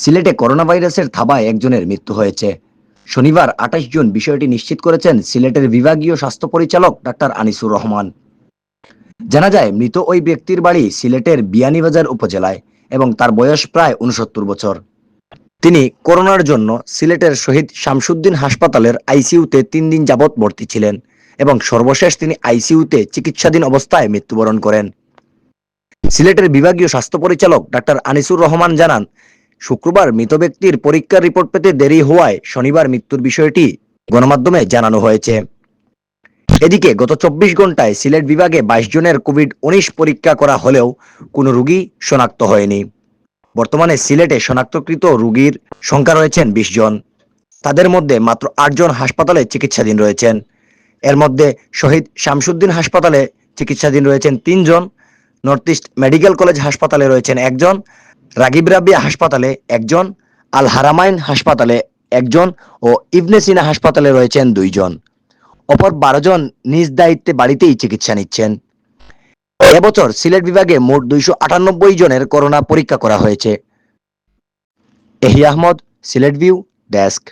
সিলেটে করোনা ভাইরাসের থাবায় একজনের মৃত্যু হয়েছে। শনিবার আঠাশ জুন বিষয়টি নিশ্চিত করেছেন সিলেটের বিভাগীয় স্বাস্থ্য পরিচালক ডাক্তার আনিসুর রহমান। জানা যায়, মৃত ওই ব্যক্তির বাড়ি সিলেটের বিয়ানীবাজার উপজেলায় এবং তার বয়স প্রায় উনসত্তর বছর। তিনি করোনার জন্য সিলেটের শহীদ শামসুদ্দিন হাসপাতালের আইসিইউতে তিন দিন যাবৎ ভর্তি ছিলেন এবং সর্বশেষ তিনি আইসিইউতে চিকিৎসাধীন অবস্থায় মৃত্যুবরণ করেন। সিলেটের বিভাগীয় স্বাস্থ্য পরিচালক ডাক্তার আনিসুর রহমান জানান শুক্রবার মৃত ব্যক্তির পরীক্ষার রিপোর্ট পেতে দেরি হওয়ায় শনিবার মৃত্যুর বিষয়টি গণমাধ্যমে জানানো হয়েছে। এদিকে গত চব্বিশ ঘন্টায় সিলেট বিভাগে বাইশ জনের কোভিড উনিশ পরীক্ষা করা হলেও কোনো রোগী শনাক্ত হয়নি। বর্তমানে সিলেটে শনাক্তকৃত রোগীর সংখ্যা রয়েছেন বিশ জন। তাদের মধ্যে মাত্র আটজন হাসপাতালে চিকিৎসাধীন রয়েছেন। এর মধ্যে শহীদ শামসুদ্দিন হাসপাতালে চিকিৎসাধীন রয়েছেন তিনজন নর্থ ইস্ট মেডিকেল কলেজ হাসপাতালে রয়েছেন একজন রাগিব রাবিয়া হাসপাতালে একজন, আল হারামাইন হাসপাতালে একজন ও ইবনে সিনা হাসপাতালে রয়েছেন দুইজন। অপর বারো জন নিজ দায়িত্বে বাড়িতেই চিকিৎসা নিচ্ছেন। এবছর সিলেট বিভাগে মোট দুইশো আটানব্বই জনের করোনা পরীক্ষা করা হয়েছে। এহি আহমদ, সিলেট ভিউ, ডেস্ক।